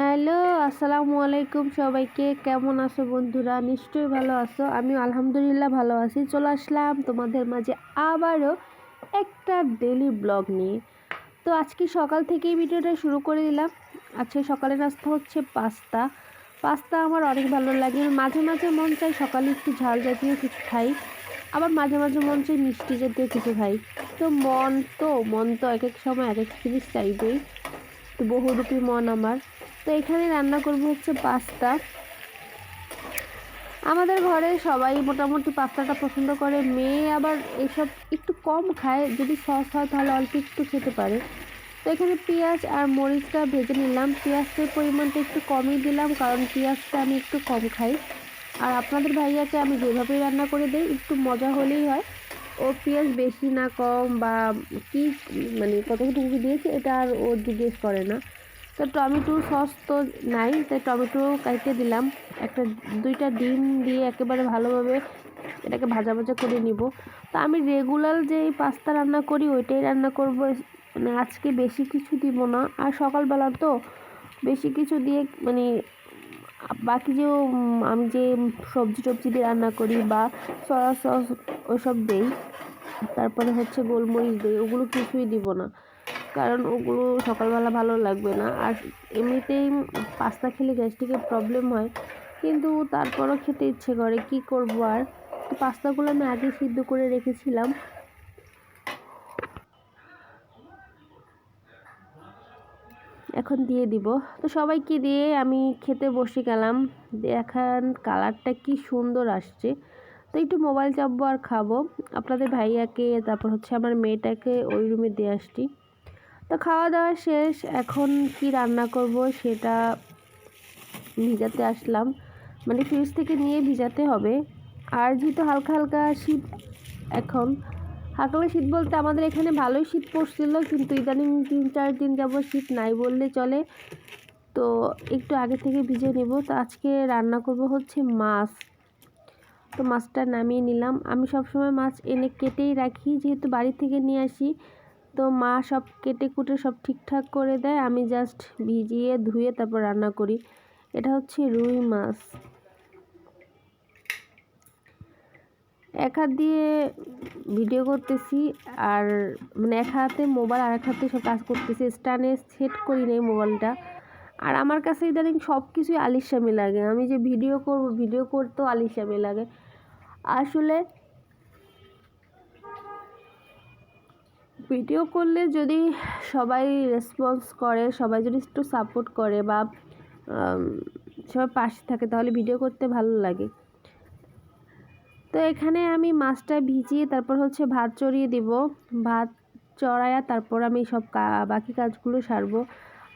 Hello, আসসালামু আলাইকুম সবাইকে। কেমন আছো বন্ধুরা? নিশ্চয়ই ভালো আছো। আমি আলহামদুলিল্লাহ ভালো আছি। চলে আসলাম তোমাদের মাঝে আবারও একটা ডেলি ব্লগ নিয়ে। তো আজকে সকাল থেকেই ভিডিওটা শুরু করে দিলাম। আজকে সকালের নাস্তা হচ্ছে পাস্তা। পাস্তা আমার অনেক ভালো লাগে। মাঝে মাঝে মন চাই সকালে একটু ঝাল জাতীয় কিছু খাই। আবার মাঝে মাঝে মন চাই মিষ্টি জাতীয় কিছু খাই। তো মন তো মন তো এক এক সময় এক এক জিনিস চাইবেই। তো বহুরূপী মন আমার। তো এখানে রান্না করব হচ্ছে পাস্তা। আমাদের ঘরে সবাই মোটামুটি পাস্তাটা পছন্দ করে, মেয়ে আবার এসব একটু কম খায়, যদি সস হয় তাহলে অল্প একটু খেতে পারে। তো এখানে পেঁয়াজ আর মরিচটা ভেজে নিলাম। পেঁয়াজের পরিমাণটা একটু কমই দিলাম, কারণ পেঁয়াজটা আমি একটু কম খাই। আর আপনাদের ভাইয়াকে আমি যেভাবেই রান্না করে দিই, একটু মজা হলেই হয়। ও পেঁয়াজ বেশি না কম বা কী মানে কতটুকু দিয়েছে, এটা আর ও জিজ্ঞেস করে না। তো টমেটো সস তো নাই তাই টমেটো কাটতে দিলাম। একটা, দুইটা ডিম দিয়ে একেবারে ভালোভাবে এটাকে ভাজা ভাজা করে নিব। তো আমি রেগুলার যে পাস্তা রান্না করি, ওইটাই রান্না করব। মানে আজকে বেশি কিছু দিব না। আর সকালবেলা তো বেশি কিছু দিয়ে মানে বাকি যে আমি যে সবজি টবজি দিয়ে রান্না করি বা সয়া সস ওইসব দেই। তারপরে হচ্ছে গোলমরিচ দিই, ওগুলো কিছুই দিব না। কারণ ওগুলো সকালবেলা ভালো লাগবে না। আর এমনিতেই পাস্তা খেলে গ্যাস্ট্রিকের প্রবলেম হয়। কিন্তু তারপরও খেতে ইচ্ছে করে। কি করব আর? পাস্তাগুলো আমি আগে সিদ্ধ করে রেখেছিলাম। এখন দিয়ে দিব। তো সবাইকে দিয়ে আমি খেতে বসে গেলাম। দেখান কালারটা কি সুন্দর আসছে। তো একটু মোবাইল চাপবো আর খাব। আপনাদের ভাইয়াকে, তারপর হচ্ছে আমার মেয়েটাকে ওই রুমে দিয়ে আসছি। খাওয়া দাওয়া শেষ। এখন কি রান্না করব সেটা ভিজাতে আসলাম। মানে ফ্রিজ থেকে নিয়ে ভিজাতে হবে। আর যেহেতু হালকা হালকা শীত এখন, হালকা শীত বলতে আমাদের এখানে ভালোই শীত পড়ছিল, কিন্তু ইদানিং তিন, চার দিন যাব শীত নাই বললে চলে। তো একটু আগে থেকে ভিজে নেব। তো আজকে রান্না করব হচ্ছে মাছ। তো মাছটা নামিয়ে নিলাম। আমি সবসময় মাছ এনে কেটেই রাখি। যেহেতু বাড়ি থেকে নিয়ে আসি তো মা সব কেটে কুটে সব ঠিকঠাক করে দেয়। আমি জাস্ট ভিজিয়ে ধুয়ে তারপর রান্না করি। এটা হচ্ছে রুই মাছ। এক হাত দিয়ে ভিডিও করতেছি আর মানে এক হাতে মোবাইল আর এক হাতে সব কাজ করতেছি। স্ট্যান্ডে সেট করি নেই মোবাইলটা। আর আমার কাছে ইদানিং সব কিছুই আলিশামি লাগে। আমি যে ভিডিও করব, ভিডিও করতেও আলিশামি লাগে। আসলে ভিডিও করলে যদি সবাই রেসপন্স করে, সবাই যদি একটু সাপোর্ট করে বা সবাই পাশে থাকে, তাহলে ভিডিও করতে ভালো লাগে। তো এখানে আমি মাছটা ভিজিয়ে তারপর হচ্ছে ভাত চড়িয়ে দিব। ভাত চড়াইয়া তারপর আমি সব বাকি কাজগুলো সারবো।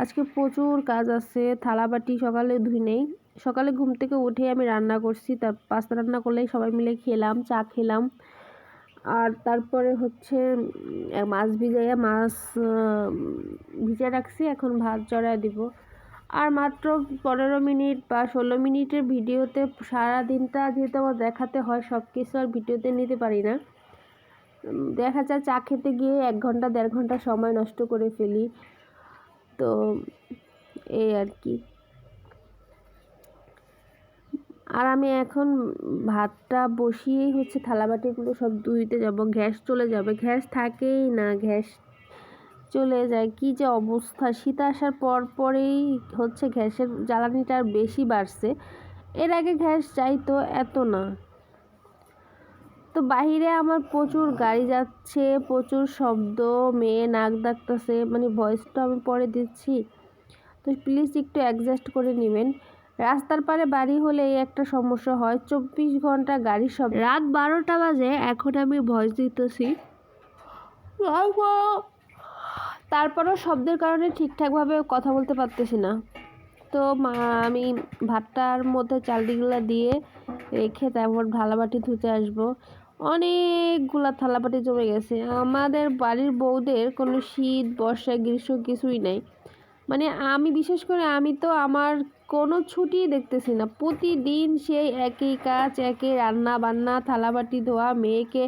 আজকে প্রচুর কাজ আছে, থালাবাটি সকালে ধুই নেই। সকালে ঘুম থেকে উঠে আমি রান্না করছি, তার, পাস্তা রান্না করলেই সবাই মিলে খেলাম, চা খেলাম। আর তারপরে হচ্ছে মাছ ভিজাইয়া মাছ ভিজে রাখছি, এখন ভাত চড়াই দিব। আর মাত্র পনেরো মিনিট বা ষোলো মিনিটের ভিডিওতে সারা দিনটা যেহেতু আমার দেখাতে হয় সব কিছু আর ভিডিওতে নিতে পারি না। দেখা যায় চা খেতে গিয়ে এক ঘণ্টা, দেড় ঘণ্টা সময় নষ্ট করে ফেলি। তো, এই আর কি। আর আমি এখন ভাতটা বসিয়েই হচ্ছে থালাবাটিগুলো সব ধুইতে যাব। গ্যাস চলে যাবে। গ্যাস থাকেই না। গ্যাস চলে যায়। কি যে অবস্থা? শীত আসার পর পরেই হচ্ছে গ্যাসের জ্বালানিটা আর বেশি বাড়ছে। এর আগে গ্যাস চাইতো এত না। তো বাহিরে আমার প্রচুর গাড়ি যাচ্ছে, প্রচুর শব্দ, মেয়ে নাক ডাকতেছে মানে ভয়েসটা আমি পরে দিচ্ছি। তো প্লিজ একটু অ্যাডজাস্ট করে নেবেন। রাস্তার পারে বাড়ি হলে একটা সমস্যা হয়। চব্বিশ ঘণ্টা গাড়ি সব রাত বারোটা বাজে, এখন আমি ভয়েস দিতেছি। তারপরও শব্দের কারণে ঠিকঠাকভাবে কথা বলতে পারতেছি না। তো আমি ভাতটার মধ্যে চালডিগুলা দিয়ে রেখে তারপর থালাবাটি ধুতে আসব। অনেকগুলা থালাবাটি জমে গেছে। আমাদের বাড়ির বউদের কোনো শীত, বর্ষা, গ্রীষ্ম কিছুই নাই। মানে আমি, বিশেষ করে আমি তো আমার কোনো ছুটি দেখতেছি না। প্রতিদিন সেই একই কাজ, একই রান্না বান্না থালাবাটি ধোয়া, মেয়েকে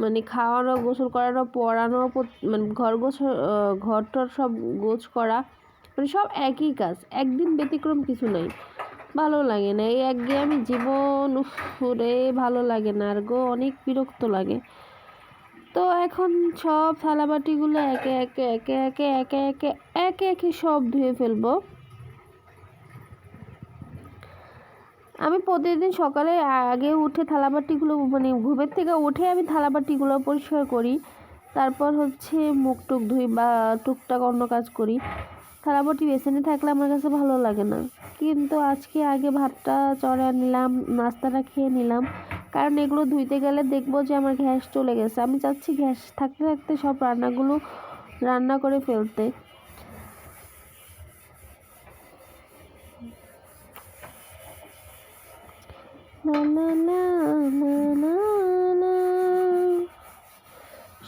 মানে খাওয়ানো, গোসল করানো, পড়ানো মানে ঘর গোছ ঘর টর সব গোছ করা মানে সব একই কাজ। একদিন ব্যতিক্রম কিছু নাই। ভালো লাগে না। এই একঘেয়েমি জীবন উফরে ভালো লাগে না। আর গো, অনেক বিরক্ত লাগে। তো এখন সব থালাবাটিগুলো একে একে একে একে একে একে একে একে সব ধুয়ে ফেলব। আমি প্রতিদিন সকালে আগে উঠে থালাবাটিগুলো মানে ঘুমের থেকে উঠে আমি থালাবাটিগুলো পরিষ্কার করি। তারপর হচ্ছে মুখ টুক ধুই বা টুকটাক অন্য কাজ করি। থালাবাটি বেসনে থাকলে আমার কাছে ভালো লাগে না। কিন্তু আজকে আগে ভাতটা চড়া নিলাম, নাস্তাটা খেয়ে নিলাম। কারণ এগুলো ধুইতে গেলে দেখব যে আমার গ্যাস চলে গেছে। আমি চাচ্ছি গ্যাস থাকতে থাকতে সব রান্নাগুলো রান্না করে ফেলতে।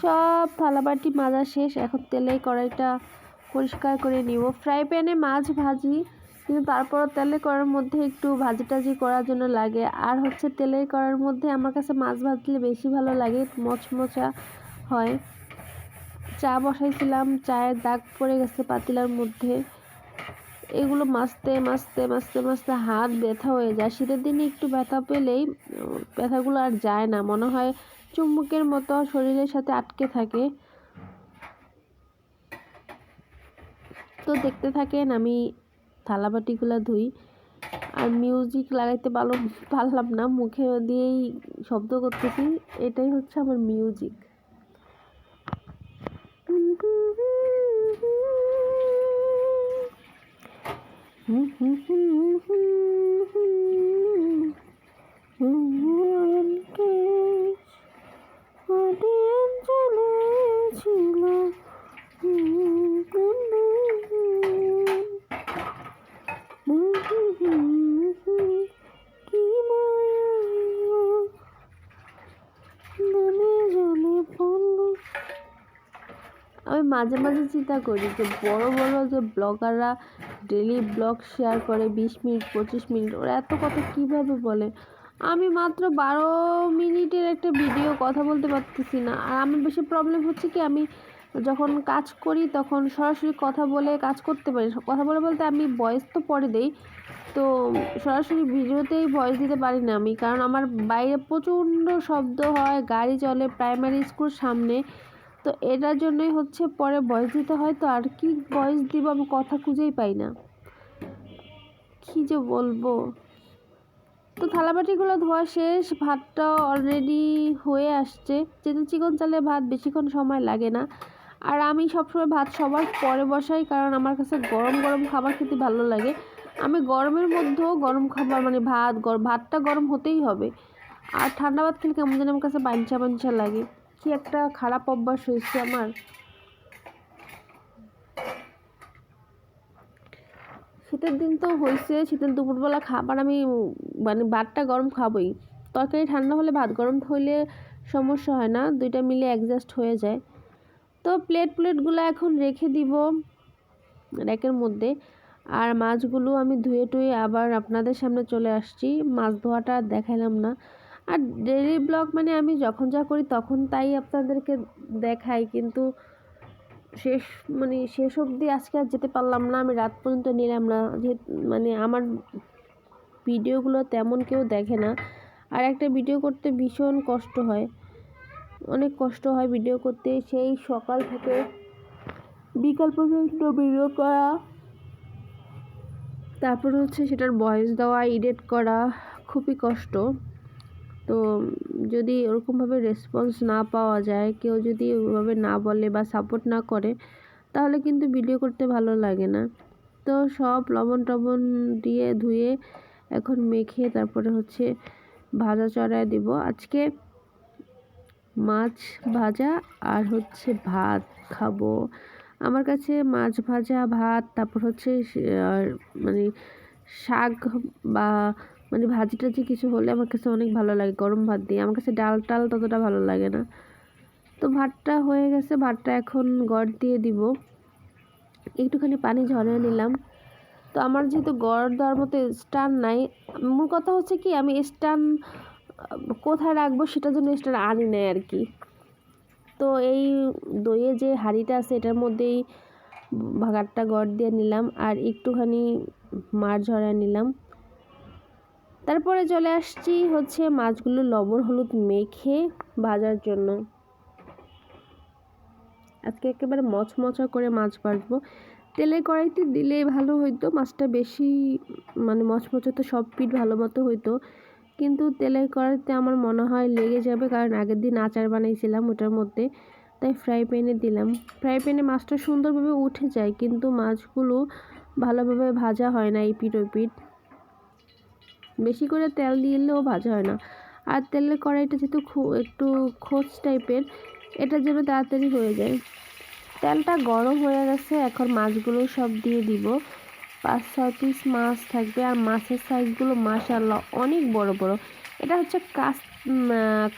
সব থালাবাটি মাজা শেষ। এখন তেলে কড়াইটা পরিষ্কার করে নিব। ফ্রাই প্যানে মাছ ভাজি, কিন্তু তারপর তেলে করার মধ্যে একটু ভাজি টাজি করার জন্য লাগে। আর হচ্ছে তেলের করার মধ্যে আমার কাছে মাছ ভাজলে বেশি ভালো লাগে, মচমচা হয়। চা বসাইছিলাম, চায়ের দাগ পড়ে গেছে পাতিলার মধ্যে। এগুলো মাছতে মাছতে মাছতে মাছতে হাত ব্যথা হয়ে যায়। শীতের দিনে একটু ব্যথা পেলেই ব্যথাগুলো আর যায় না। মনে হয় চুম্বকের মতো শরীরের সাথে আটকে থাকে। তো দেখতে থাকেন, আমি থালাবাটিগুলো ধুই। আর মিউজিক লাগাইতে পারলাম পারলাম না, মুখে দিয়েই শব্দ করতেছি। এটাই হচ্ছে আমার মিউজিক। Mm-hmm. mm-hmm. মাঝে মাঝে চিন্তা করি যে বড় বড় যে ব্লগাররা ডেলি ব্লগ শেয়ার করে, বিশ মিনিট, পঁচিশ মিনিট, ওরা এত কথা কীভাবে বলে? আমি মাত্র বারো মিনিটের একটা ভিডিও কথা বলতে পারতেছি না। আর আমার বেশি প্রবলেম হচ্ছে কি, আমি যখন কাজ করি তখন সরাসরি কথা বলে কাজ করতে পারি কথা বলে বলতে আমি ভয়েস তো পরে দেই, তো সরাসরি ভিডিওতেই ভয়েস দিতে পারি না আমি। কারণ আমার বাইরে প্রচণ্ড শব্দ হয়, গাড়ি চলে প্রাইমারি স্কুল সামনে তো এটার জন্যই হচ্ছে পরে বয়স দিতে হয়, তো আর কি বয়স দিব আমি কথা খুঁজেই পাই না। কী যে বলব? তো থালাবাটিগুলো ধোয়া শেষ, ভাতটা অলরেডি হয়ে আসছে। যেহেতু চিকন চালে ভাত বেশিক্ষণ সময় লাগে না। আর আমি সবসময় ভাত সবার পরে বসাই, কারণ আমার কাছে গরম গরম খাবার খেতে ভালো লাগে। আমি গরমের মধ্যেও গরম খাবার মানে ভাত ভাতটা গরম হতেই হবে। আর ঠান্ডা ভাত খেলে কেমন যেন আমার কাছে বাঞ্চা বাঞ্চা লাগে। কি একটা খারাপ অভ্যাস হয়েছে আমার? শীতের দিন তো হয়েছে, শীতের দুপুরবেলা খাবার আমি মানে ভাতটা গরম খাবই। তরকারি ঠান্ডা হলে ভাত, গরম হইলে সমস্যা হয় না, দুইটা মিলে অ্যাডজাস্ট হয়ে যায়। তো প্লেট প্লেটগুলো এখন রেখে দিব র্যাকের মধ্যে। আর মাছগুলো আমি ধুয়ে টুয়ে আবার আপনাদের সামনে চলে আসছি। মাছ ধোয়াটা দেখাইলাম না। আর ডেলি ব্লগ মানে আমি যখন যা করি তখন তাই আপনাদেরকে দেখাই, কিন্তু শেষ মানে শেষ অবধি আজকে আর যেতে পারলাম না, আমি রাত পর্যন্ত নিলাম না। মানে আমার ভিডিওগুলো তেমন কেউ দেখে না। আর একটা ভিডিও করতে ভীষণ কষ্ট হয়। অনেক কষ্ট হয় ভিডিও করতে। সেই সকাল থেকে বিকাল পর্যন্ত ভিডিও করা, তারপর হচ্ছে সেটার ভয়েস দেওয়া এডিট করা, খুবই কষ্ট। তো যদি ওরকমভাবে রেসপন্স না পাওয়া যায়, কেউ যদি ওইভাবে না বলে বা সাপোর্ট না করে, তাহলে কিন্তু ভিডিও করতে ভালো লাগে না। তো সব লবণ টবণ দিয়ে ধুয়ে এখন মেখে তারপরে হচ্ছে ভাজা চড়ায় দিব। আজকে মাছ ভাজা আর হচ্ছে ভাত খাব। আমার কাছে মাছ ভাজা, ভাত, তারপর হচ্ছে মানে শাক বা মানে ভাজি টাজি কিছু হলে আমার কাছে অনেক ভালো লাগে, গরম ভাত দিয়ে। আমার কাছে ডাল টাল ততটা ভালো লাগে না। তো ভাতটা হয়ে গেছে, ভাতটা এখন গড় দিয়ে দিব। একটুখানি পানি ঝরিয়ে নিলাম। তো আমার যেহেতু গড় দেওয়ার মতো স্টান নাই, মূল কথা হচ্ছে কি, আমি স্ট্যান্ড কোথায় রাখব সেটার জন্য স্টান আনি নাই আর কি। তো এই দইয়ে যে হাঁড়িটা আছে, এটার মধ্যেই ভাগারটা গড় দিয়ে নিলাম আর একটুখানি মার ঝরা নিলাম। তারপরে চলে আসছি হচ্ছে মাছগুলো লবণ, হলুদ মেখে ভাজার জন্য। আজকে একেবারে মচমচা করে মাছ ভাজবো। তেলের কড়াইতে দিলে ভালো হইতো, মাছটা বেশি মানে মচমচা তো সব পিঠ ভালো মতো হইতো। কিন্তু তেলের কড়াইতে আমার মনে হয় লেগে যাবে, কারণ আগের দিন আচার বানাইছিলাম ওটার মধ্যে, তাই ফ্রাই প্যানে দিলাম। ফ্রাই প্যানে মাছটা সুন্দরভাবে উঠে যায়, কিন্তু মাছগুলো ভালোভাবে ভাজা হয় না এই পিঠ ওই পিঠ। বেশি করে তেল দিলেও ভাজা হয় না। আর তেলের কড়াইটা যেহেতু একটু খোঁজ টাইপের, এটা যেন তাড়াতাড়ি হয়ে যায়। তেলটা গরম হয়ে গেছে, এখন মাছগুলো সব দিয়ে দিব। পাঁচ, ছয় পিস মাছ থাকবে, আর মাছের সাইজগুলো মাশাল্লাহ অনেক বড় বড়। এটা হচ্ছে কাস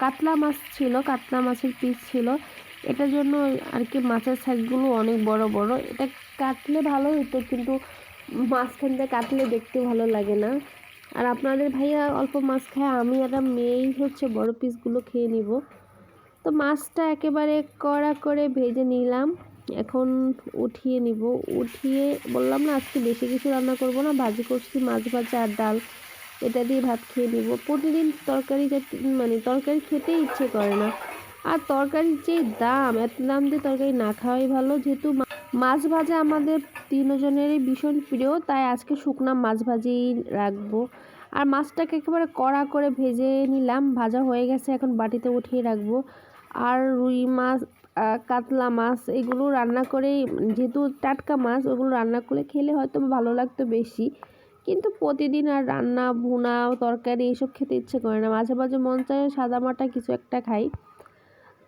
কাতলা মাছ ছিল, কাতলা মাছের পিস ছিল। এটার জন্য আর কি মাছের সাইজগুলো অনেক বড় বড়। এটা কাটলে ভালো হতো কিন্তু মাঝখান কাটলে দেখতে ভালো লাগে না। আর আপনাদের ভাইয়া অল্প মাছ খায়, আমি একটা মেয়েই হচ্ছে বড় পিসগুলো খেয়ে নিব। তো মাছটা একেবারে কড়া করে ভেজে নিলাম, এখন উঠিয়ে নিব। উঠিয়ে বললাম না, আজকে বেশি কিছু রান্না করব না, ভাজি করছি মাছ ভাজা আর ডাল। এটা দিয়ে ভাত খেয়ে নিব। প্রতিদিন তরকারি মানে তরকারি খেতেই ইচ্ছে করে না। আর তরকারির যে দাম, এত দাম দিয়ে তরকারি না খাওয়াই ভালো, যেহেতু মাছ ভাজা আমাদের তিনজনেরই ভীষণ প্রিয়, তাই আজকে শুকনা মাছ ভাজিই রাখব। আর মাছটাকে একেবারে কড়া করে ভেজে নিলাম, ভাজা হয়ে গেছে, এখন বাটিতে উঠিয়ে রাখব। আর রুই মাছ কাতলা মাছ, এগুলো রান্না করে, যেহেতু টাটকা মাছ, ওগুলো রান্না করে খেলে হয়তো ভালো লাগতো বেশি। কিন্তু প্রতিদিন আর রান্না, ভুনা, তরকারি, এসব খেতে ইচ্ছে করে না। মাঝে মাঝে মন চায় সাদা মাটা কিছু একটা খাই।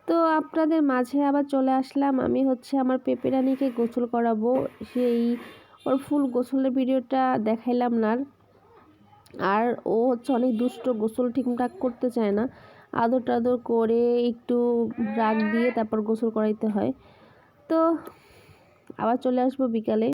তো আপনাদের মাঝে আবার চলে আসলাম। আমি হচ্ছে আমার পেঁপেরানিকে গোসল করাবো। সেই ওর ফুল গোসলের ভিডিওটা দেখাইলাম না আর ও হচ্ছে অনেক দুষ্ট, গোসল ঠিকঠাক করতে চায় না। আদর টাদর করে একটু রাগ দিয়ে তারপর গোসল করাইতে হয়। তো আবার চলে আসব বিকালে।